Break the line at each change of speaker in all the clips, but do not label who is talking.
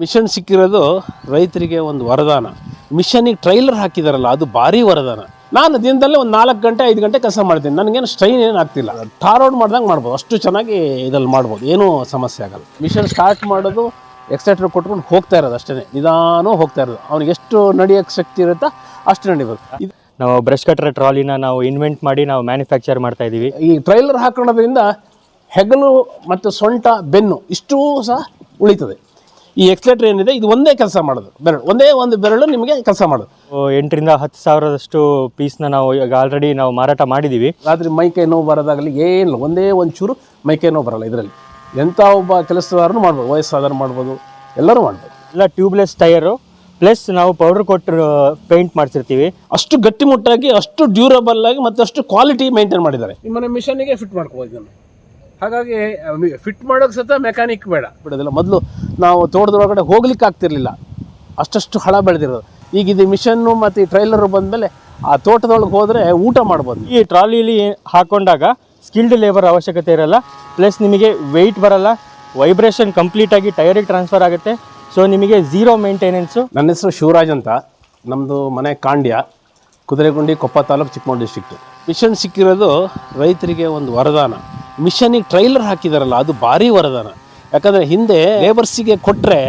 Mission ಸಿಕ್ಕಿರೋದು ರೈತರಿಗೆ ಒಂದು ವರದಾನ. ಮಿಷನಿಗೆ ಟ್ರೈಲರ್ ಹಾಕಿದಾರಲ್ಲ ಅದು ಭಾರಿ ವರದಾನ. ನಾನು ದಿನದಲ್ಲೇ ಒಂದು ನಾಲ್ಕು ಗಂಟೆ ಐದು ಗಂಟೆ ಕೆಲಸ ಮಾಡ್ತೀನಿ. ನನಗೇನು ಸ್ಟ್ರೈನ್ ಏನು ಆಗ್ತಿಲ್ಲ. ಟಾರ್ ಔಟ್ ಮಾಡ್ದಂಗೆ ಮಾಡ್ಬೋದು. ಅಷ್ಟು ಚೆನ್ನಾಗಿ ಇದ್ರಲ್ಲಿ ಮಾಡ್ಬೋದು. ಏನೂ ಸಮಸ್ಯೆ ಆಗಲ್ಲ. ಮಿಷನ್ ಸ್ಟಾರ್ಟ್ ಮಾಡೋದು ಎಕ್ಸೆಟ್ರ್ ಕೊಟ್ಕೊಂಡು ಹೋಗ್ತಾ ಇರೋದು ಅಷ್ಟೇ ನಿಧಾನ ಹೋಗ್ತಾ ಇರೋದು. ಅವ್ನಿಗೆ ಎಷ್ಟು ನಡೆಯೋಕ್ಕೆ ಶಕ್ತಿ ಇರುತ್ತೋ ಅಷ್ಟು ನಡಿಬೇಕು ಇದು
ನಾವು ಬ್ರಷ್ ಕಟ್ಟರ್ ಟ್ರಾಲಿನ ನಾವು ಇನ್ವೆಂಟ್ ಮಾಡಿ ನಾವು ಮ್ಯಾನುಫ್ಯಾಕ್ಚರ್ ಮಾಡ್ತಾ ಇದ್ದೀವಿ
ಈ ಟ್ರೈಲರ್ ಹಾಕೊಳ್ಳೋದ್ರಿಂದ ಹೆಗಲು ಮತ್ತು ಸೊಂಟ ಬೆನ್ನು ಇಷ್ಟೂ ಸಹ ಉಳಿತದೆ. ಈ ಎಕ್ಸ್ಲೇಟರ್ ಏನಿದೆ ಇದು ಒಂದೇ ಕೆಲಸ ಮಾಡೋದು ಬೆರಳು. ಒಂದೇ ಒಂದು ಬೆರಳು ನಿಮಗೆ ಕೆಲಸ ಮಾಡೋದು.
ಎಂಟರಿಂದ ಹತ್ತು ಸಾವಿರದಷ್ಟು ಪೀಸ್ನ ನಾವು ಈಗ ಆಲ್ರೆಡಿ ನಾವು ಮಾರಾಟ ಮಾಡಿದ್ದೀವಿ
ರಾತ್ರಿ ಮೈಕೈ ನೋವು ಬರೋದಾಗಲಿ ಏನಿಲ್ಲ ಒಂದೇ ಒಂದು ಚೂರು ಮೈಕೈ ನೋವು ಬರಲ್ಲ ಇದರಲ್ಲಿ. ಎಂಥ ಒಬ್ಬ ಕೆಲಸದಾರನು ಮಾಡ್ಬೋದು ವಯಸ್ಸಾದರೂ ಮಾಡ್ಬೋದು ಎಲ್ಲರೂ ಮಾಡ್ಬೋದು.
ಎಲ್ಲ ಟ್ಯೂಬ್ಲೆಸ್ ಟೈರು ಪ್ಲಸ್ ನಾವು ಪೌಡರ್ ಕೊಟ್ಟು ಪೇಂಟ್ ಮಾಡಿಸಿರ್ತೀವಿ.
ಅಷ್ಟು ಗಟ್ಟಿಮುಟ್ಟಾಗಿ ಅಷ್ಟು ಡ್ಯೂರಬಲ್ ಆಗಿ ಮತ್ತು ಅಷ್ಟು ಕ್ವಾಲಿಟಿ ಮೇಂಟೈನ್ ಮಾಡಿದ್ದಾರೆ ನಿಮ್ಮನೆ ಮಿಷನ್ಗೆ ಫಿಟ್ ಮಾಡ್ಕೋಬೋದು ಇದನ್ನು. ಹಾಗಾಗಿ ಫಿಟ್ ಮಾಡೋಕೆ ಸತ ಮೆಕ್ಯಾನಿಕ್ ಬೇಡ. ಬಿಡೋದಿಲ್ಲ. ಮೊದಲು ನಾವು ತೋಟದೊಳಗಡೆ ಹೋಗ್ಲಿಕ್ಕೆ ಆಗ್ತಿರ್ಲಿಲ್ಲ. ಅಷ್ಟಷ್ಟು ಹಳ ಬೆಳೆದಿರೋದು. ಈಗ ಇದು ಮಿಷನ್ನು ಮತ್ತು ಈ ಟ್ರೈಲರು ಬಂದಮೇಲೆ ಆ ತೋಟದೊಳಗೆ ಹೋದರೆ ಊಟ ಮಾಡ್ಬೋದು.
ಈ ಟ್ರಾಲಿಲಿ ಹಾಕೊಂಡಾಗ ಸ್ಕಿಲ್ಡ್ ಲೇಬರ್ ಅವಶ್ಯಕತೆ ಇರಲ್ಲ. ಪ್ಲಸ್ ನಿಮಗೆ ವೆಯ್ಟ್ ಬರಲ್ಲ. ವೈಬ್ರೇಷನ್ ಕಂಪ್ಲೀಟಾಗಿ ಟೈರಿಗೆ ಟ್ರಾನ್ಸ್ಫರ್ ಆಗುತ್ತೆ. ಸೊ ನಿಮಗೆ ಝೀರೋ ಮೇಂಟೆನೆನ್ಸು
ನನ್ನ ಹೆಸರು ಶಿವರಾಜ್ ಅಂತ. ನಮ್ಮದು ಮನೆ ಕಾಂಡ್ಯ ಕುದುರೆಗುಂಡಿ ಕೊಪ್ಪ ತಾಲೂಕು ಚಿಕ್ಕಮಗಳೂರು ಡಿಸ್ಟಿಕ್ಟು ಮಿಷನ್ ಸಿಕ್ಕಿರೋದು ರೈತರಿಗೆ ಒಂದು ವರದಾನ. ಮಿಷನಿಗೆ ಟ್ರೈಲರ್ ಹಾಕಿದಾರಲ್ಲ, ಅದು ಭಾರಿ ವರದಾನ. ಯಾಕಂದರೆ ಹಿಂದೆ ಲೇಬರ್ಸಿಗೆ ಕೊಟ್ಟರೆ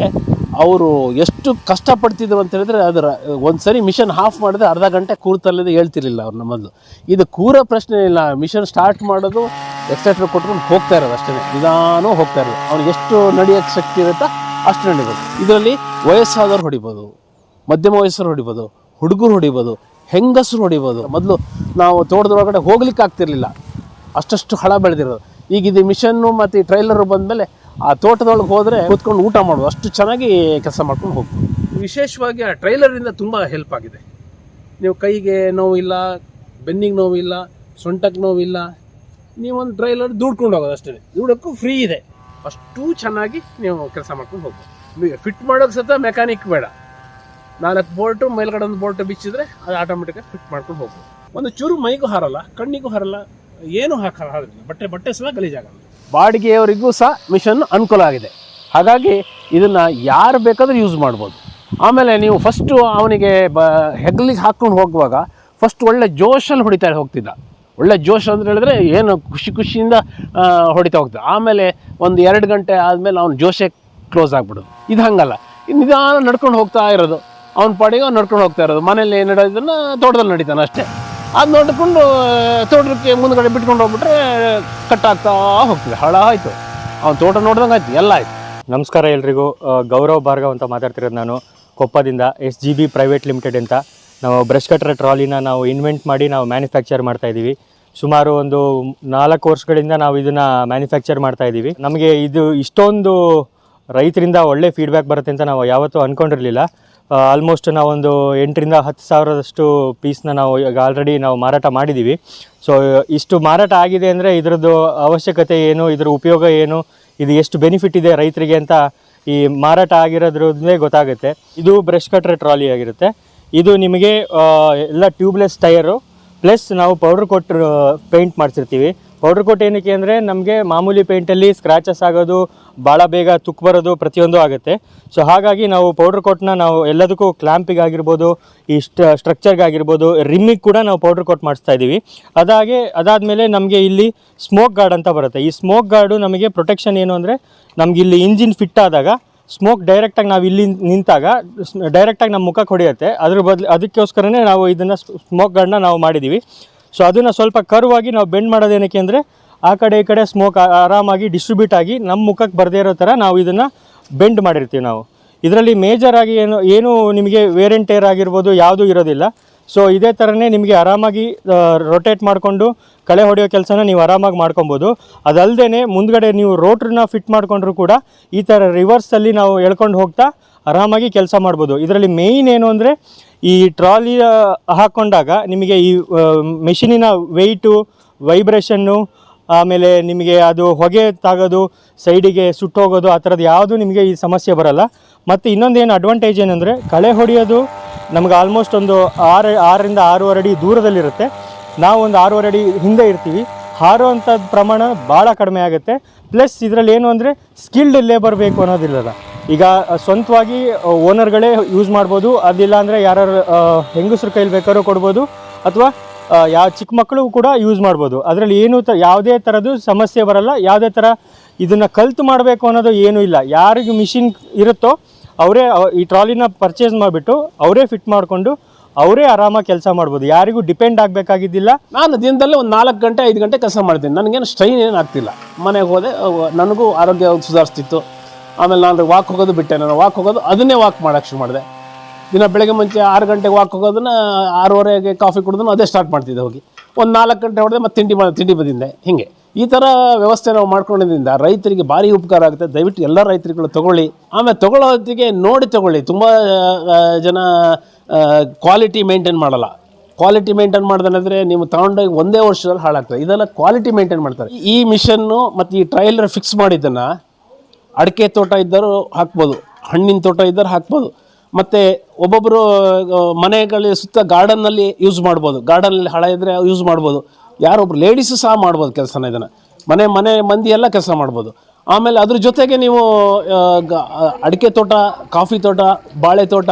ಅವರು ಎಷ್ಟು ಕಷ್ಟಪಡ್ತಿದ್ರು ಅಂತ ಹೇಳಿದ್ರೆ ಅದರ ಒಂದು ಸರಿ ಮಿಷನ್ ಹಾಫ್ ಮಾಡಿದ್ರೆ ಅರ್ಧ ಗಂಟೆ ಕೂರ್ತಲ್ಲದೆ ಹೇಳ್ತಿರ್ಲಿಲ್ಲ ಅವ್ರು ನಮ್ಮದು ಇದು ಕೂರ ಪ್ರಶ್ನೆ ಇಲ್ಲ, ಮಿಷನ್ ಸ್ಟಾರ್ಟ್ ಮಾಡೋದು ಎಕ್ಸೆಟ್ರ್ ಕೊಟ್ಕೊಂಡು ಹೋಗ್ತಾ ಇರೋದು ಅಷ್ಟೇ ನಿಧಾನೂ ಹೋಗ್ತಾ ಇರೋದು. ಅವ್ನಿಗೆ ಎಷ್ಟು ನಡೆಯೋಕ್ಕೆ ಶಕ್ತಿ ಇರುತ್ತೋ ಅಷ್ಟು ನಡೀಬೋದು. ಇದರಲ್ಲಿ ವಯಸ್ಸಾದವ್ರು ಹೊಡಿಬೋದು, ಮಧ್ಯಮ ವಯಸ್ಸರು ಹೊಡಿಬೋದು, ಹುಡುಗರು ಹೊಡಿಬೋದು, ಹೆಂಗಸರು ಹೊಡಿಬೋದು. ಮೊದಲು ನಾವು ತೋಟದೊಳಗಡೆ ಹೋಗ್ಲಿಕ್ಕೆ ಆಗ್ತಿರ್ಲಿಲ್ಲ. ಅಷ್ಟಷ್ಟು ಹಳ ಬೆಳೆದಿರೋದು. ಈಗ ಇದು ಮಿಷನ್ನು ಮತ್ತು ಈ ಟ್ರೈಲರು ಬಂದಮೇಲೆ ಆ ತೋಟದೊಳಗೆ ಹೋದರೆ ಕೂತ್ಕೊಂಡು ಊಟ ಮಾಡೋದು. ಅಷ್ಟು ಚೆನ್ನಾಗಿ ಕೆಲಸ ಮಾಡ್ಕೊಂಡು ಹೋಗ್ಬೋದು. ವಿಶೇಷವಾಗಿ ಆ ಟ್ರೈಲರಿಂದ ತುಂಬ ಹೆಲ್ಪ್ ಆಗಿದೆ. ನೀವು ಕೈಗೆ ನೋವಿಲ್ಲ ಬೆನ್ನಿಗೆ ನೋವಿಲ್ಲ ಸೊಂಟಕ್ಕೆ ನೋವಿಲ್ಲ ನೀವೊಂದು ಟ್ರೈಲರ್ ದುಡ್ಕೊಂಡು ಹೋಗೋದು ಅಷ್ಟೇ ದುಡಕ್ಕೂ ಫ್ರೀ ಇದೆ. ಅಷ್ಟು ಚೆನ್ನಾಗಿ ನೀವು ಕೆಲಸ ಮಾಡ್ಕೊಂಡು ಹೋಗ್ಬೋದು. ಫಿಟ್ ಮಾಡೋಕೆ ಸತ ಮೆಕ್ಯಾನಿಕ್ ಬೇಡ. ನಾಲ್ಕು ಬೋಲ್ಟು ಮೇಲ್ಗಡೆ ಒಂದು ಬೋಲ್ಟು ಬಿಚ್ಚಿದ್ರೆ ಅದು ಆಟೋಮೆಟಿಕಾಗಿ ಫಿಟ್ ಮಾಡ್ಕೊಂಡು ಹೋಗ್ಬೋದು. ಒಂದು ಚೂರು ಮೈಗೂ ಹಾರಲ್ಲ, ಕಣ್ಣಿಗೂ ಹಾರಲ್ಲ ಏನು ಹಾಕಲ್ಲ ಬಟ್ಟೆ ಬಟ್ಟೆ ಸಹ ಗಲೀಜಾಗಲ್ಲ ಬಾಡಿಗೆಯವರಿಗೂ ಸಹ ಮಿಷನ್ ಅನುಕೂಲ ಆಗಿದೆ. ಹಾಗಾಗಿ ಇದನ್ನು ಯಾರು ಬೇಕಾದರೂ ಯೂಸ್ ಮಾಡ್ಬೋದು. ಆಮೇಲೆ ನೀವು ಫಸ್ಟು ಅವನಿಗೆ ಬ, ಹೆಗ್ಲಿಗೆ ಹಾಕ್ಕೊಂಡು ಹೋಗುವಾಗ ಫಸ್ಟ್ ಒಳ್ಳೆ ಜೋಶಲ್ಲಿ ಹೊಡಿತಾ ಹೋಗ್ತಿದ್ದ. ಒಳ್ಳೆ ಜೋಶ್ ಅಂತ ಹೇಳಿದ್ರೆ ಏನು ಖುಷಿ ಖುಷಿಯಿಂದ ಹೊಡಿತಾ ಹೋಗ್ತದೆ ಆಮೇಲೆ ಒಂದು ಎರಡು ಗಂಟೆ ಆದಮೇಲೆ ಅವ್ನು ಜೋಶೆ ಕ್ಲೋಸ್ ಆಗ್ಬಿಡೋದು. ಇದು ಹಂಗಲ್ಲ. ನಿಧಾನ ನಡ್ಕೊಂಡು ಹೋಗ್ತಾ ಇರೋದು. ಅವ್ನ ಪಾಡಿಗೆ ಅವ್ನು ನಡ್ಕೊಂಡು ಹೋಗ್ತಾ ಇರೋದು. ಮನೇಲಿ ಏನು ನಡೆಯೋದನ್ನು ತೋಟದಲ್ಲಿ ನಡೀತಾನೆ ಅಷ್ಟೇ. ಅದು ನೋಡಿಕೊಂಡು ತೋಟಕ್ಕೆ ಮುಂದ್ಗಡೆ ಬಿಟ್ಕೊಂಡು ಹೋಗ್ಬಿಟ್ರೆ ಕಟ್ ಆಗ್ತಾ ಹೋಗ್ತದೆ ಹಳ ಆಯಿತು. ಅವ್ನು ತೋಟ ನೋಡ್ದಂಗೆ ಆಯ್ತು, ಎಲ್ಲ ಆಯ್ತು.
ನಮಸ್ಕಾರ ಎಲ್ರಿಗೂ. ಗೌರವ್ ಭಾರ್ಗವ್ ಅಂತ ಮಾತಾಡ್ತಿರೋದು ನಾನು. ಕೊಪ್ಪದಿಂದ, S G B private limited ಅಂತ. ನಾವು ಬ್ರಷ್ ಕಟ್ಟರ್ ಟ್ರಾಲಿನ ನಾವು ಇನ್ವೆಂಟ್ ಮಾಡಿ ನಾವು ಮ್ಯಾನುಫ್ಯಾಕ್ಚರ್ ಮಾಡ್ತಾ ಇದ್ದೀವಿ. ಸುಮಾರು ಒಂದು ನಾಲ್ಕು ವರ್ಷಗಳಿಂದ ನಾವು ಇದನ್ನು ಮ್ಯಾನುಫ್ಯಾಕ್ಚರ್ ಮಾಡ್ತಾ ಇದ್ದೀವಿ. ನಮಗೆ ಇದು ಇಷ್ಟೊಂದು ರೈತರಿಂದ ಒಳ್ಳೆ ಫೀಡ್ಬ್ಯಾಕ್ ಬರುತ್ತೆ ಅಂತ ನಾವು ಯಾವತ್ತೂ ಅಂದ್ಕೊಂಡಿರಲಿಲ್ಲ ಆಲ್ಮೋಸ್ಟ್ ನಾವೊಂದು ಎಂಟರಿಂದ ಹತ್ತು ಸಾವಿರದಷ್ಟು ಪೀಸ್ನ ನಾವು ಈಗ ಆಲ್ರೆಡಿ ನಾವು ಮಾರಾಟ ಮಾಡಿದ್ದೀವಿ ಸೊ ಇಷ್ಟು ಮಾರಾಟ ಆಗಿದೆ ಅಂದರೆ ಇದರದ್ದು ಅವಶ್ಯಕತೆ ಏನು, ಇದರ ಉಪಯೋಗ ಏನು, ಇದು ಎಷ್ಟು ಬೆನಿಫಿಟ್ ಇದೆ ರೈತರಿಗೆ ಅಂತ ಈ ಮಾರಾಟ ಆಗಿರೋದ್ರದ್ದೇ ಗೊತ್ತಾಗುತ್ತೆ. ಇದು ಬ್ರಷ್ ಕಟ್ರೆ ಟ್ರಾಲಿ ಆಗಿರುತ್ತೆ. ಇದು ನಿಮಗೆ ಎಲ್ಲ ಟ್ಯೂಬ್ಲೆಸ್ ಟೈರು ಪ್ಲಸ್ ನಾವು ಪೌಡ್ರ್ ಕೊಟ್ಟು ಪೇಂಟ್ ಮಾಡಿಸಿರ್ತೀವಿ. ಪೌಡ್ರ್ ಕೋಟ್ ಏನಕ್ಕೆ ಅಂದರೆ ನಮಗೆ ಮಾಮೂಲಿ ಪೇಂಟಲ್ಲಿ ಸ್ಕ್ರ್ಯಾಚಸ್ ಆಗೋದು ಭಾಳ ಬೇಗ ತುಕ್ಕು ಬರೋದು ಪ್ರತಿಯೊಂದು ಆಗುತ್ತೆ. ಸೊ ಹಾಗಾಗಿ ನಾವು ಪೌಡ್ರ್ ಕೋಟ್ನ ನಾವು ಎಲ್ಲದಕ್ಕೂ ಕ್ಲ್ಯಾಂಪಿಗೆ ಆಗಿರ್ಬೋದು, ಈ ಸ್ಟ ಸ್ಟ್ರಕ್ಚರ್ಗೆ ಆಗಿರ್ಬೋದು ರಿಮ್ಮಿಗೆ ಕೂಡ ನಾವು ಪೌಡ್ರ್ ಕೋಟ್ ಮಾಡಿಸ್ತಾ ಇದ್ದೀವಿ. ಅದಾಗೆ, ಅದಾದಮೇಲೆ ನಮಗೆ ಇಲ್ಲಿ ಸ್ಮೋಕ್ ಗಾರ್ಡ್ ಅಂತ ಬರುತ್ತೆ. ಈ ಸ್ಮೋಕ್ ಗಾರ್ಡು ನಮಗೆ ಪ್ರೊಟೆಕ್ಷನ್ ಏನು ಅಂದರೆ, ನಮ್ಗೆ ಇಲ್ಲಿ ಇಂಜಿನ್ ಫಿಟ್ ಆದಾಗ ಸ್ಮೋಕ್ ಡೈರೆಕ್ಟಾಗಿ ನಾವು ಇಲ್ಲಿ ನಿಂತಾಗ ಡೈರೆಕ್ಟಾಗಿ ನಮ್ಮ ಮುಖಕ್ಕೆ ಹೊಡೆಯುತ್ತೆ ಅದ್ರ ಬದಲು, ಅದಕ್ಕೋಸ್ಕರನೇ ನಾವು ಇದನ್ನು ಸ್ಮೋಕ್ ಗಾರ್ಡನ್ನ ನಾವು ಮಾಡಿದ್ದೀವಿ. ಸೊ ಅದನ್ನು ಸ್ವಲ್ಪ ಕರ್ವ್ ಆಗಿ ನಾವು ಬೆಂಡ್ ಮಾಡೋದೇನಕ್ಕೆ ಅಂದರೆ, ಆ ಕಡೆ ಈ ಕಡೆ ಸ್ಮೋಕ್ ಆರಾಮಾಗಿ ಡಿಸ್ಟ್ರಿಬ್ಯೂಟ್ ಆಗಿ ನಮ್ಮ ಮುಖಕ್ಕೆ ಬರದೇ ಇರೋ ಥರ ನಾವು ಇದನ್ನು ಬೆಂಡ್ ಮಾಡಿರ್ತೀವಿ ನಾವು. ಇದರಲ್ಲಿ ಮೇಜರ್ ಆಗಿ ಏನು ಏನು ನಿಮಗೆ ವೇರ್ ಟೇರ್ ಆಗಿರ್ಬೋದು ಯಾವುದೂ ಇರೋದಿಲ್ಲ. ಸೊ ಇದೇ ಥರನೇ ನಿಮಗೆ ಆರಾಮಾಗಿ ರೊಟೇಟ್ ಮಾಡಿಕೊಂಡು ಕಳೆ ಹೊಡೆಯೋ ಕೆಲಸನ ನೀವು ಆರಾಮಾಗಿ ಮಾಡ್ಕೊಬೋದು. ಅದಲ್ಲದೆ ಮುಂದ್ಗಡೆ ನೀವು ರೋಟ್ರನ್ನ ಫಿಟ್ ಮಾಡಿಕೊಂಡ್ರೂ ಕೂಡ ಈ ಥರ ರಿವರ್ಸಲ್ಲಿ ನಾವು ಎಳ್ಕೊಂಡು ಹೋಗ್ತಾ ಆರಾಮಾಗಿ ಕೆಲಸ ಮಾಡ್ಬೋದು. ಇದರಲ್ಲಿ ಮೇಯ್ನ್ ಏನು ಅಂದರೆ ಈ ಟ್ರಾಲಿ ಹಾಕ್ಕೊಂಡಾಗ ನಿಮಗೆ ಈ ಮೆಷಿನಿನ ವೆಯ್ಟು ವೈಬ್ರೇಷನ್ನು ಆಮೇಲೆ ನಿಮಗೆ ಅದು ಹೊಗೆ ತಾಗೋದು, ಸೈಡಿಗೆ ಸುಟ್ಟೋಗೋದು ಆ ಥರದ್ದು ಯಾವುದು ನಿಮಗೆ ಈ ಸಮಸ್ಯೆ ಬರಲ್ಲ. ಮತ್ತು ಇನ್ನೊಂದು ಏನು ಅಡ್ವಾಂಟೇಜ್ ಏನಂದರೆ ಕಳೆ ಹೊಡೆಯೋದು ನಮ್ಗೆ ಆಲ್ಮೋಸ್ಟ್ ಒಂದು ಆರು, ಆರರಿಂದ ಆರೂವರೆ ಅಡಿ ದೂರದಲ್ಲಿರುತ್ತೆ. ನಾವು ಒಂದು ಆರೂವರೆ ಅಡಿ ಹಿಂದೆ ಇರ್ತೀವಿ. ಹಾರೋ ಅಂಥದ್ದು ಪ್ರಮಾಣ ಭಾಳ ಕಡಿಮೆ ಆಗುತ್ತೆ. ಪ್ಲಸ್ ಇದರಲ್ಲಿ ಏನು ಅಂದರೆ ಸ್ಕಿಲ್ಡ್ ಲೇಬರ್ ಬೇಕು ಅನ್ನೋದಿಲ್ಲಲ್ಲ. ಈಗ ಸ್ವಂತವಾಗಿ ಓನರ್ಗಳೇ ಯೂಸ್ ಮಾಡ್ಬೋದು. ಅದಿಲ್ಲ ಅಂದರೆ ಯಾರು ಹೆಂಗಸ್ರ ಕೈಲಿ ಬೇಕಾದ್ರೂ ಕೊಡ್ಬೋದು. ಅಥವಾ ಯಾವ ಚಿಕ್ಕ ಮಕ್ಕಳು ಕೂಡ ಯೂಸ್ ಮಾಡ್ಬೋದು. ಅದರಲ್ಲಿ ಏನು ತ, ಯಾವುದೇ ಥರದ್ದು ಸಮಸ್ಯೆ ಬರಲ್ಲ. ಯಾವುದೇ ಥರ ಇದನ್ನು ಕಲ್ತು ಮಾಡಬೇಕು ಅನ್ನೋದು ಏನೂ ಇಲ್ಲ. ಯಾರಿಗೂ ಮಿಷಿನ್ ಇರುತ್ತೋ, ಅವರೇ ಈ ಟ್ರಾಲಿನ ಪರ್ಚೇಸ್ ಮಾಡಿಬಿಟ್ಟು ಅವರೇ ಫಿಟ್ ಮಾಡಿಕೊಂಡು ಅವರೇ ಆರಾಮಾಗಿ ಕೆಲಸ ಮಾಡ್ಬೋದು. ಯಾರಿಗೂ ಡಿಪೆಂಡ್ ಆಗಬೇಕಾಗಿದ್ದಿಲ್ಲ.
ನಾನು ದಿನದಲ್ಲಿ ಒಂದು ನಾಲ್ಕು ಗಂಟೆ, ಐದು ಗಂಟೆ ಕೆಲಸ ಮಾಡ್ತೀನಿ ನನಗೇನು ಸ್ಟ್ರೈನ್ ಏನು ಆಗ್ತಿಲ್ಲ. ಮನೆಗೆ ಹೋದೆ ನನಗೂ ಆರೋಗ್ಯ ಸುಧಾರಿಸ್ತಿತ್ತು. ಆಮೇಲೆ ನಾನು ವಾಕ್ ಹೋಗೋದು ಬಿಟ್ಟೆ. ನಾನು ವಾಕ್ ಹೋಗೋದು ಅದನ್ನೇ ವಾಕ್ ಮಾಡೋಕ್ಕೆ ಶುರು ಮಾಡಿದೆ. ದಿನ ಬೆಳಗ್ಗೆ ಮುಂಚೆ ಆರು ಗಂಟೆಗೆ ವಾಕ್ ಹೋಗೋದನ್ನ ಆರೂವರೆಗೆ ಕಾಫಿ ಕುಡಿದು ಅದೇ ಸ್ಟಾರ್ಟ್ ಮಾಡ್ತಿದ್ದೆ ಹೋಗಿ. ಒಂದು ನಾಲ್ಕು ಗಂಟೆ ಹೊಡೆದೆ ಮತ್ತೆ ತಿಂಡಿ ಮಾಡಿ ತಿಂಡಿ ಬಂದಿದ್ದೆ. ಹೀಗೆ. ಈ ಥರ ವ್ಯವಸ್ಥೆ ನಾವು ಮಾಡ್ಕೊಂಡಿದ್ದರಿಂದ ರೈತರಿಗೆ ಭಾರಿ ಉಪಕಾರ ಆಗುತ್ತೆ. ದಯವಿಟ್ಟು ಎಲ್ಲ ರೈತರುಗಳು ತಗೊಳ್ಳಿ. ಆಮೇಲೆ ತಗೊಳ್ಳೋ ಹೊತ್ತಿಗೆ ನೋಡಿ ತಗೊಳ್ಳಿ. ತುಂಬ ಜನ ಕ್ವಾಲಿಟಿ ಮೇಂಟೈನ್ ಮಾಡಲ್ಲ. ಕ್ವಾಲಿಟಿ ಮೇಂಟೈನ್ ಮಾಡ್ದಂದ್ರೆ ನೀವು ತಗೊಂಡೋಗಿ ಒಂದೇ ವರ್ಷದಲ್ಲಿ ಹಾಳಾಗ್ತದೆ. ಇದೆಲ್ಲ ಕ್ವಾಲಿಟಿ ಮೇಂಟೈನ್ ಮಾಡ್ತಾರೆ. ಈ ಮಿಷನ್ನು ಮತ್ತು ಈ ಟ್ರೈಲರ್ ಫಿಕ್ಸ್ ಮಾಡಿದ್ದನ್ನು ಅಡಿಕೆ ತೋಟ ಇದ್ದರೂ ಹಾಕ್ಬೋದು, ಹಣ್ಣಿನ ತೋಟ ಇದ್ದರೂ ಹಾಕ್ಬೋದು. ಮತ್ತು ಒಬ್ಬೊಬ್ಬರು ಮನೆಗಳ ಸುತ್ತ ಗಾರ್ಡನ್ನಲ್ಲಿ ಯೂಸ್ ಮಾಡ್ಬೋದು. ಗಾರ್ಡನಲ್ಲಿ ಹಳೆ ಇದ್ದರೆ ಯೂಸ್ ಮಾಡ್ಬೋದು. ಯಾರೊಬ್ಬರು ಲೇಡೀಸು ಸಹ ಮಾಡ್ಬೋದು ಕೆಲಸನ ಇದನ್ನು. ಮನೆ ಮನೆ ಮಂದಿ ಎಲ್ಲ ಕೆಲಸ ಮಾಡ್ಬೋದು. ಆಮೇಲೆ ಅದ್ರ ಜೊತೆಗೆ ನೀವು ಅಡಿಕೆ ತೋಟ, ಕಾಫಿ ತೋಟ, ಬಾಳೆ ತೋಟ,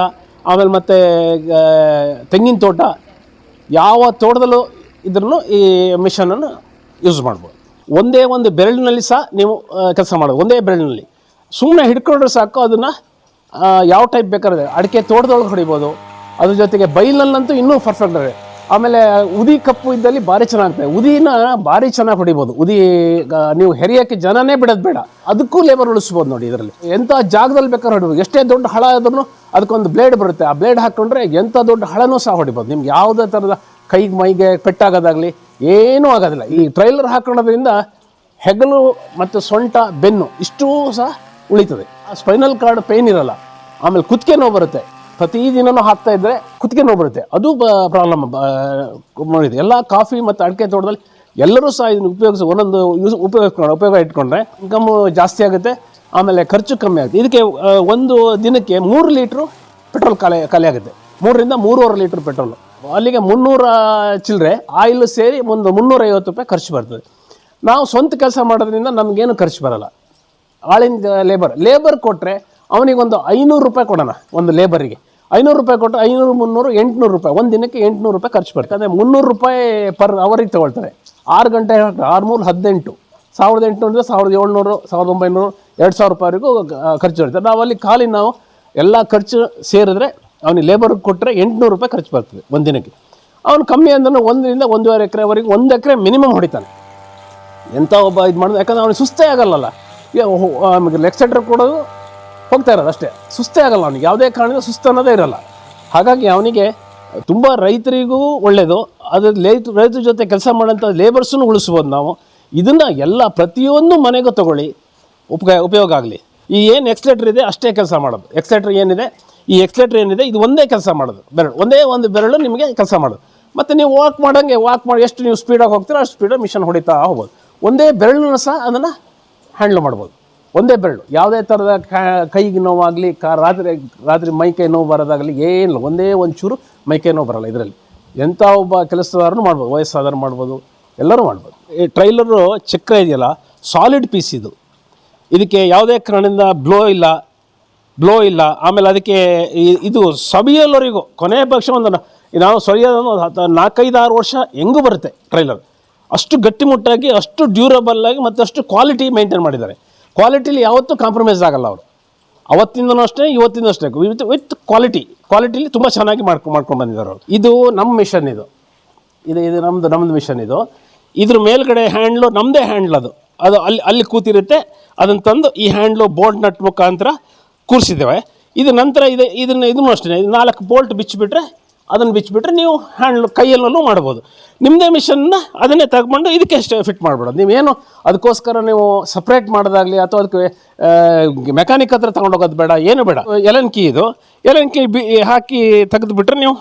ಆಮೇಲೆ ಮತ್ತು ತೆಂಗಿನ ತೋಟ, ಯಾವ ತೋಟದಲ್ಲೂ ಇದ್ರೂ ಈ ಮಿಷನನ್ನು ಯೂಸ್ ಮಾಡ್ಬೋದು. ಒಂದೇ ಒಂದು ಬೆರಳಿನಲ್ಲಿ ಸಹ ನೀವು ಕೆಲಸ ಮಾಡೋದು ಒಂದೇ ಬೆರಳಿನಲ್ಲಿ. ಸುಮ್ಮನೆ ಹಿಡ್ಕೊಂಡ್ರೆ ಸಾಕು, ಅದನ್ನು ಯಾವ ಟೈಪ್ ಬೇಕಾದ್ರೆ, ಅಡಿಕೆ ತೋಟದೊಳಗೆ ಹೊಡಿಬೋದು. ಅದ್ರ ಜೊತೆಗೆ ಬೈಲಲ್ಲಂತೂ ಇನ್ನೂ ಪರ್ಫೆಕ್ಟ್ ಇದೆ ಆಮೇಲೆ ಉದಿ ಕಪ್ಪು ಇದ್ದಲ್ಲಿ ಭಾರಿ ಚೆನ್ನಾಗ್ತದೆ. ಉದಿನ ಭಾರಿ ಚೆನ್ನಾಗಿ ಹೊಡಿಬೋದು. ಉದಿ ನೀವು ಹೆರಿಯೋಕ್ಕೆ ಜನನೇ ಬಿಡೋದು ಬೇಡ. ಅದಕ್ಕೂ ಲೇಬರ್ ಉಳಿಸ್ಬೋದು ನೋಡಿ ಇದರಲ್ಲಿ. ಎಂಥ ಜಾಗದಲ್ಲಿ ಬೇಕಾದ್ರೆ ಹೊಡಿಬೋದು. ಎಷ್ಟೇ ದೊಡ್ಡ ಹಳ ಆದ್ರೂ ಅದಕ್ಕೊಂದು ಬ್ಲೇಡ್ ಬರುತ್ತೆ. ಆ ಬ್ಲೇಡ್ ಹಾಕ್ಕೊಂಡ್ರೆ ಎಂಥ ದೊಡ್ಡ ಹಳನೂ ಸಹ ಹೊಡಿಬೋದು. ನಿಮ್ಗೆ ಯಾವುದೇ ಥರದ ಕೈಗೆ ಮೈಗೆ ಪೆಟ್ಟಾಗೋದಾಗಲಿ, ಏನೂ ಆಗೋದಿಲ್ಲ. ಈ ಟ್ರೈಲರ್ ಹಾಕೊಳ್ಳೋದ್ರಿಂದ ಹೆಗಲು ಮತ್ತು ಸೊಂಟ, ಬೆನ್ನು ಇಷ್ಟೂ ಸಹ ಉಳಿತದೆ. ಆ ಸ್ಪೈನಲ್ ಕಾರ್ಡ್ ಪೇನ್ ಇರಲ್ಲ. ಆಮೇಲೆ ಕುತ್ತಿಗೆ ನೋವು ಬರುತ್ತೆ. ಪ್ರತಿದಿನನೂ ಹಾಕ್ತಾ ಇದ್ದರೆ ಕುತ್ತಿಗೆ ನೋವು ಬರುತ್ತೆ. ಅದು ಪ್ರಾಬ್ಲಮ್ ಮಾಡಿದೆ ಎಲ್ಲ ಕಾಫಿ ಮತ್ತು ಅಡಿಕೆ ತೋಟದಲ್ಲಿ ಎಲ್ಲರೂ ಸಹ ಇದನ್ನು ಉಪಯೋಗಿಸಿ, ಒಂದೊಂದು ಯೂಸ್ ಉಪಯೋಗಿಸ್ಕೊಂಡು ಉಪಯೋಗ ಇಟ್ಕೊಂಡ್ರೆ ಇನ್ಕಮ್ಮು ಜಾಸ್ತಿ ಆಗುತ್ತೆ. ಆಮೇಲೆ ಖರ್ಚು ಕಮ್ಮಿ ಆಗುತ್ತೆ. ಇದಕ್ಕೆ ಒಂದು ದಿನಕ್ಕೆ ಮೂರು ಲೀಟ್ರು ಪೆಟ್ರೋಲ್ ಖಾಲಿ ಖಾಲಿ ಆಗುತ್ತೆ. ಮೂರರಿಂದ ಮೂರುವರೆ ಲೀಟ್ರ್ ಪೆಟ್ರೋಲು. ಅಲ್ಲಿಗೆ ಮುನ್ನೂರ ಚಿಲ್ಲರೆ ಆಯಿಲ್ ಸೇರಿ ಒಂದು ಮುನ್ನೂರೈವತ್ತು ರೂಪಾಯಿ ಖರ್ಚು ಬರ್ತದೆ. ನಾವು ಸ್ವಂತ ಕೆಲಸ ಮಾಡೋದ್ರಿಂದ ನಮಗೇನು ಖರ್ಚು ಬರಲ್ಲ. ಆಳಿನ ಲೇಬರ್ ಲೇಬರ್ ಕೊಟ್ಟರೆ ಅವನಿಗೊಂದು ಐನೂರು ರೂಪಾಯಿ ಕೊಡೋಣ ಒಂದು ಲೇಬರಿಗೆ ಐನೂರು ರೂಪಾಯಿ ಕೊಟ್ಟು ಐನೂರು, ಮುನ್ನೂರು, ಎಂಟುನೂರು ರೂಪಾಯಿ. ಒಂದು ದಿನಕ್ಕೆ ಎಂಟುನೂರು ರೂಪಾಯಿ ಖರ್ಚು ಬರ್ತದೆ ಅಂದರೆ ಮುನ್ನೂರು ರೂಪಾಯಿ ಪರ್ ಅವರಿಗೆ ತೊಗೊಳ್ತಾರೆ. ಆರು ಗಂಟೆ ಆರು ಮೂರು ಹದಿನೆಂಟು. ಸಾವಿರದ ಎಂಟುನೂರಿಂದ ಸಾವಿರದ ಏಳ್ನೂರು, ಸಾವಿರದ ಒಂಬೈನೂರು, ಎರಡು ಸಾವಿರ ರೂಪಾಯಿವರೆಗೂ ಖರ್ಚು ಬರ್ತದೆ ನಾವು ಅಲ್ಲಿ ಖಾಲಿ ನಾವು ಎಲ್ಲ ಖರ್ಚು ಸೇರಿದ್ರೆ ಅವನಿಗೆ ಲೇಬರ್ಗೆ ಕೊಟ್ಟರೆ ಎಂಟುನೂರು ರೂಪಾಯಿ ಖರ್ಚು ಬರ್ತದೆ ಒಂದು ದಿನಕ್ಕೆ. ಅವನು ಕಮ್ಮಿ ಅಂದ್ರೆ ಒಂದರಿಂದ ಒಂದೂವರೆ ಎಕರೆವರೆಗೆ ಒಂದು ಎಕರೆ ಮಿನಿಮಮ್ ಹೊಡಿತಾನೆ. ಎಂಥ ಒಬ್ಬ ಇದು ಮಾಡಿದ ಯಾಕಂದ್ರೆ ಅವನಿಗೆ ಸುಸ್ತೇ ಆಗಲ್ಲಲ್ಲ. ಈಗ ಲೆಗ್ ಸೆಂಟ್ರ್ ಕೊಡೋದು ಹೋಗ್ತಾ ಇರೋದು ಅಷ್ಟೇ. ಸುಸ್ತೇ ಆಗಲ್ಲ ಅವನಿಗೆ. ಯಾವುದೇ ಕಾರಣದಿಂದ ಸುಸ್ತು ಅನ್ನೋದೇ ಇರಲ್ಲ. ಹಾಗಾಗಿ ಅವನಿಗೆ ತುಂಬ ರೈತರಿಗೂ ಒಳ್ಳೆಯದು ಅದ್ರ ರೈತ, ರೈತರ ಜೊತೆ ಕೆಲಸ ಮಾಡೋಂಥ ಲೇಬರ್ಸನ್ನು ಉಳಿಸ್ಬೋದು ನಾವು. ಇದನ್ನು ಎಲ್ಲ ಪ್ರತಿಯೊಂದು ಮನೆಗೂ ತಗೊಳ್ಳಿ. ಉಪಯೋಗ ಉಪಯೋಗ ಆಗಲಿ. ಈ ಏನು ಎಕ್ಸ್ಲೇಟ್ರ್ ಇದೆ, ಅಷ್ಟೇ ಕೆಲಸ ಮಾಡೋದು. ಎಕ್ಸ್ಲೇಟ್ರ್ ಏನಿದೆ, ಈ ಎಕ್ಸ್ಲೇಟ್ರ್ ಏನಿದೆ, ಇದು ಒಂದೇ ಕೆಲಸ ಮಾಡೋದು. ಬೆರಳು, ಒಂದೇ ಒಂದು ಬೆರಳು ನಿಮಗೆ ಕೆಲಸ ಮಾಡೋದು. ಮತ್ತು ನೀವು ವಾಕ್ ಮಾಡೋಂಗೆ ವಾಕ್ ಮಾಡಿ ಎಷ್ಟು ನೀವು ಸ್ಪೀಡಾಗಿ ಹೋಗ್ತೀರೋ ಅಷ್ಟು ಸ್ಪೀಡಾಗಿ ಮಿಷನ್ ಹೊಡಿತಾ ಹೋಗ್ಬೋದು. ಒಂದೇ ಬೆರಳನ್ನು ಸಹ ಅದನ್ನು ಹ್ಯಾಂಡ್ಲ್ ಮಾಡ್ಬೋದು. ಒಂದೇ ಬೆರಳು. ಯಾವುದೇ ಥರದ ಕೈಗೆ ನೋವಾಗಲಿ, ಕಾ, ರಾತ್ರಿ ರಾತ್ರಿ ಮೈಕೈ ನೋವು ಬರೋದಾಗಲಿ ಏನಿಲ್ಲ. ಒಂದೇ ಒಂಚೂರು ಚೂರು ಮೈಕೈ ನೋವು ಬರಲ್ಲ ಇದರಲ್ಲಿ. ಎಂಥ ಒಬ್ಬ ಕೆಲಸದಾರನು ಮಾಡ್ಬೋದು. ವಯಸ್ಸಾದರೂ ಮಾಡ್ಬೋದು. ಎಲ್ಲರೂ ಮಾಡ್ಬೋದು. ಈ ಟ್ರೈಲರು ಚಕ್ರ ಇದೆಯಲ್ಲ? ಸಾಲಿಡ್ ಪೀಸ್ ಇದು. ಇದಕ್ಕೆ ಯಾವುದೇ ಕಾರಣದಿಂದ ಬ್ಲೋ ಇಲ್ಲ ಬ್ಲೋ ಇಲ್ಲ. ಆಮೇಲೆ ಅದಕ್ಕೆ ಇದು ಸವಿಯಲ್ಲವರೆಗೂ ಕೊನೆ ಪಕ್ಷ ಒಂದು ನಾವು ಸರಿಯಾದ ಒಂದು ನಾಲ್ಕೈದು ಆರು ವರ್ಷ ಹೆಂಗೂ ಬರುತ್ತೆ ಟ್ರೈಲರ್? ಅಷ್ಟು ಗಟ್ಟಿಮುಟ್ಟಾಗಿ ಅಷ್ಟು ಡ್ಯೂರಬಲ್ ಆಗಿ ಮತ್ತು ಅಷ್ಟು ಕ್ವಾಲಿಟಿ ಮೇಂಟೈನ್ ಮಾಡಿದ್ದಾರೆ. ಕ್ವಾಲಿಟಿಲಿ ಯಾವತ್ತೂ ಕಾಂಪ್ರಮೈಸ್ ಆಗಲ್ಲ ಅವರು. ಅವತ್ತಿಂದನೂ ಅಷ್ಟೇ, ಇವತ್ತಿಂದ ಅಷ್ಟೇ. ವಿತ್ ವಿತ್ ಕ್ವಾಲಿಟಿ ಕ್ವಾಲಿಟಿಲಿ ತುಂಬ ಚೆನ್ನಾಗಿ ಮಾಡ್ಕೊ, ಮಾಡ್ಕೊಂಡು ಬಂದಿದ್ದಾರೆ ಅವರು. ಇದು ನಮ್ಮ ಮಿಷನ್ ಇದು. ಇದು ಇದು ನಮ್ಮದು ನಮ್ಮದು ಮಿಷನ್ ಇದು. ಇದ್ರ ಮೇಲ್ಗಡೆ ಹ್ಯಾಂಡ್ಲು ನಮ್ಮದೇ ಹ್ಯಾಂಡ್ಲ್ ಅದು. ಅದು ಅಲ್ಲಿ ಅಲ್ಲಿ ಕೂತಿರುತ್ತೆ. ಅದನ್ನು ತಂದು ಈ ಹ್ಯಾಂಡ್ಲು ಬೋಲ್ಟ್ ನಟ್ ಮುಖಾಂತರ ಕೂರಿಸಿದ್ದೇವೆ. ಇದು ನಂತರ ಇದು, ಇದನ್ನು ಇದನ್ನು ಅಷ್ಟೇ ನಾಲ್ಕು ಬೋಲ್ಟ್ ಬಿಚ್ಚಿಬಿಟ್ರೆ ಅದನ್ನು ಬಿಚ್ಚಿಬಿಟ್ರೆ ನೀವು ಹ್ಯಾಂಡ್ಲ್ ಕೈಯಲ್ಲೂ ಮಾಡ್ಬೋದು. ನಿಮ್ಮದೇ ಮಿಷನ್ನ ಅದನ್ನೇ ತಗೊಂಡು ಇದಕ್ಕೆ ಅಷ್ಟೇ ಫಿಟ್ ಮಾಡ್ಬಿಡೋದು. ನೀವೇನು ಅದಕ್ಕೋಸ್ಕರ ನೀವು ಸಪ್ರೇಟ್ ಮಾಡೋದಾಗಲಿ ಅಥವಾ ಅದಕ್ಕೆ ಮೆಕ್ಯಾನಿಕ್ ಹತ್ರ ತಗೊಂಡೋಗೋದು ಬೇಡ, ಏನು ಬೇಡ. ಎಲನ್ ಕೀ ಇದು. ಎಲನ್ ಕೀ ಬಿ, ಹಾಕಿ ತೆಗೆದುಬಿಟ್ರೆ ನೀವು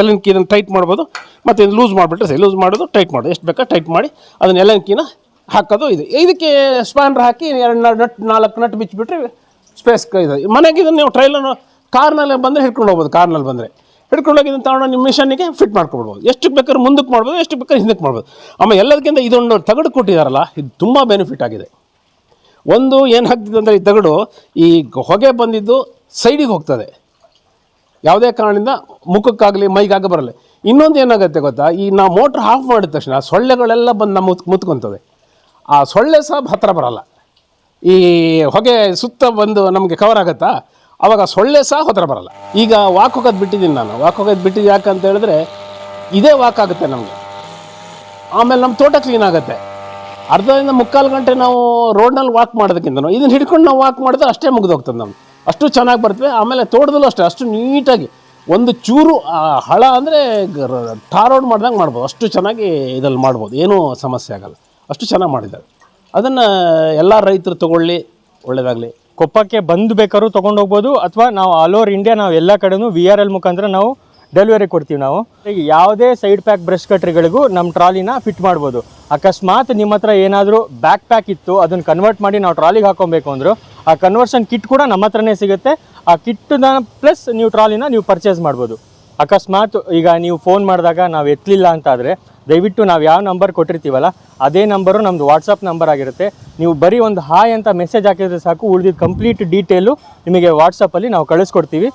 ಎಲನ್ ಕೀ ಇದನ್ನು ಟೈಟ್ ಮಾಡ್ಬೋದು. ಮತ್ತು ಇದು ಲೂಸ್ ಮಾಡಿಬಿಟ್ರೆ ಸರಿ ಲೂಸ್ ಮಾಡೋದು ಟೈಟ್ ಮಾಡೋದು. ಎಷ್ಟು ಬೇಕಾ ಟೈಟ್ ಮಾಡಿ ಅದನ್ನ ಎಲನ್ ಕೀನ ಹಾಕೋದು ಇದು. ಇದಕ್ಕೆ ಸ್ಪ್ಯಾನ್ರ್ ಹಾಕಿ ಎರಡು ನಟ್, ನಾಲ್ಕು ನಟ್ ಬಿಚ್ಚಿಬಿಟ್ರೆ ಸ್ಪೇಸ್ ಇದು. ಮನೆಗೆ ಇದನ್ನು ನೀವು ಟ್ರೈಲನ್ನು ಕಾರ್ನಲ್ಲಿ ಬಂದರೆ ಹಿಡ್ಕೊಂಡು ಹೋಗ್ಬೋದು ಕಾರ್ನಲ್ಲಿ ಬಂದರೆ. ಹಿಡ್ಕೊಂಡೋಗಿ ಇದನ್ನು ತಗೊಂಡು ನಿಮ್ಮ ಮಿಷನ್ನಿಗೆ ಫಿಟ್ ಮಾಡ್ಕೊಬಿಡ್ಬೋದು. ಎಷ್ಟು ಬೇಕಾದ್ರೆ ಮುಂದಕ್ಕೆ ಮಾಡ್ಬೋದು ಎಷ್ಟು ಬೇಕಾದ್ರೆ ಹಿಂದಕ್ಕೆ ಮಾಡ್ಬೋದು. ಆಮೇಲೆ ಎಲ್ಲದಕ್ಕಿಂತ ಇದೊಂದು ತಗಡು ಕೊಟ್ಟಿದ್ದಾರಲ್ಲ ಇದು ತುಂಬ ಬೆನಿಫಿಟ್ ಆಗಿದೆ. ಒಂದು ಏನು ಆಗ್ತಿದೆ ಅಂದರೆ ಈ ತಗಡು ಈ ಹೊಗೆ ಬಂದಿದ್ದು ಸೈಡಿಗೆ ಹೋಗ್ತದೆ. ಯಾವುದೇ ಕಾರಣದಿಂದ ಮುಖಕ್ಕಾಗಲಿ ಮೈಗಾಗ ಬರಲ್ಲ. ಇನ್ನೊಂದು ಏನಾಗುತ್ತೆ ಗೊತ್ತಾ? ಈ ನಾವು ಮೋಟ್ರ್ ಆಫ್ ಮಾಡಿದ ತಕ್ಷಣ ಸೊಳ್ಳೆಗಳೆಲ್ಲ ಬಂದು ನಮ್ಮ ಮುತ್, ಮುತ್ಕೊಂತವೆ. ಆ ಸೊಳ್ಳೆ ಸಹ ಹತ್ರ ಬರಲ್ಲ. ಈ ಹೊಗೆ ಸುತ್ತ ಬಂದು ನಮಗೆ ಕವರ್ ಆಗುತ್ತಾ? ಆವಾಗ ಸೊಳ್ಳೆ ಸಹ ಹೊತ್ತರ ಬರಲ್ಲ. ಈಗ ವಾಕ್ ಹೋಗೋದು ಬಿಟ್ಟಿದ್ದೀನಿ ನಾನು. ವಾಕ್ ಹೋಗೋದು ಬಿಟ್ಟಿದ್ದು ಅಂತ ಹೇಳಿದ್ರೆ ಇದೇ ವಾಕ್ ಆಗುತ್ತೆ ನಮಗೆ. ಆಮೇಲೆ ನಮ್ಮ ತೋಟ ಕ್ಲೀನ್ ಆಗುತ್ತೆ. ಅರ್ಧದಿಂದ ಮುಕ್ಕಾಲು ಗಂಟೆ ನಾವು ರೋಡ್ನಲ್ಲಿ ವಾಕ್ ಮಾಡೋದಕ್ಕಿಂತ ಇದನ್ನು ಹಿಡ್ಕೊಂಡು ನಾವು ವಾಕ್ ಮಾಡಿದ್ರೆ ಅಷ್ಟೇ ಮುಗಿದೋಗ್ತದೆ ನಮ್ಗೆ ಅಷ್ಟು ಚೆನ್ನಾಗಿ ಬರ್ತವೆ ಆಮೇಲೆ ತೋಟದಲ್ಲೂ ಅಷ್ಟೇ. ಅಷ್ಟು ನೀಟಾಗಿ ಒಂದು ಚೂರು ಹಳ ಅಂದರೆ ಟಾರೋಡ್ ರೋಡ್ ಮಾಡ್ದಂಗೆ ಮಾಡ್ಬೋದು. ಅಷ್ಟು ಚೆನ್ನಾಗಿ ಇದರಲ್ಲಿ ಮಾಡ್ಬೋದು. ಏನೂ ಸಮಸ್ಯೆ ಆಗಲ್ಲ. ಅಷ್ಟು ಚೆನ್ನಾಗಿ ಮಾಡಿದ್ದಾರೆ. ಅದನ್ನು ಎಲ್ಲ ರೈತರು ತಗೊಳ್ಳಿ. ಒಳ್ಳೆಯದಾಗಲಿ
ಕೊಪ್ಪಕ್ಕೆ ಬಂದು ಬೇಕಾದ್ರೂ ತೊಗೊಂಡು ಹೋಗ್ಬೋದು, ಅಥವಾ ನಾವು ಆಲ್ ಓವರ್ ಇಂಡಿಯಾ ನಾವು ಎಲ್ಲ ಕಡೆನೂ ವಿ ಆರ್ ಎಲ್ ಮುಖಾಂತರ ನಾವು ಡೆಲಿವರಿ ಕೊಡ್ತೀವಿ ನಾವು. ಯಾವುದೇ ಸೈಡ್ ಪ್ಯಾಕ್ ಬ್ರಷ್ ಕಟ್ರಿಗಳಿಗೂ ನಮ್ಮ ಟ್ರಾಲಿನ ಫಿಟ್ ಮಾಡ್ಬೋದು. ಅಕಸ್ಮಾತ್ ನಿಮ್ಮ ಹತ್ರ ಏನಾದರೂ ಬ್ಯಾಕ್ ಪ್ಯಾಕ್ ಇತ್ತು, ಅದನ್ನು ಕನ್ವರ್ಟ್ ಮಾಡಿ ನಾವು ಟ್ರಾಲಿಗೆ ಹಾಕೊಬೇಕು ಅಂದರು, ಆ ಕನ್ವರ್ಷನ್ ಕಿಟ್ ಕೂಡ ನಮ್ಮ ಹತ್ರನೇ ಸಿಗುತ್ತೆ. ಆ ಕಿಟ್ಟನ್ನ ಪ್ಲಸ್ ನೀವು ಟ್ರಾಲಿನ ನೀವು ಪರ್ಚೇಸ್ ಮಾಡ್ಬೋದು. ಅಕಸ್ಮಾತ್ ಈಗ ನೀವು ಫೋನ್ ಮಾಡಿದಾಗ ನಾವು ಎತ್ತಲಿಲ್ಲ ಅಂತ ಆದರೆ ದಯವಿಟ್ಟು ನಾವು ಯಾವ ನಂಬರ್ ಕೊಟ್ಟಿರ್ತೀವಲ್ಲ, ಅದೇ ನಂಬರು ನಮ್ಮದು ವಾಟ್ಸಪ್ ನಂಬರ್ ಆಗಿರುತ್ತೆ. ನೀವು ಬರೀ ಒಂದು ಹಾಯ್ ಅಂತ ಮೆಸೇಜ್ ಹಾಕಿದರೆ ಸಾಕು ಉಳಿದಿದ್ದು ಕಂಪ್ಲೀಟ್ ಡೀಟೇಲು ನಿಮಗೆ ವಾಟ್ಸಪ್ಪಲ್ಲಿ ನಾವು ಕಳಿಸ್ಕೊಡ್ತೀವಿ.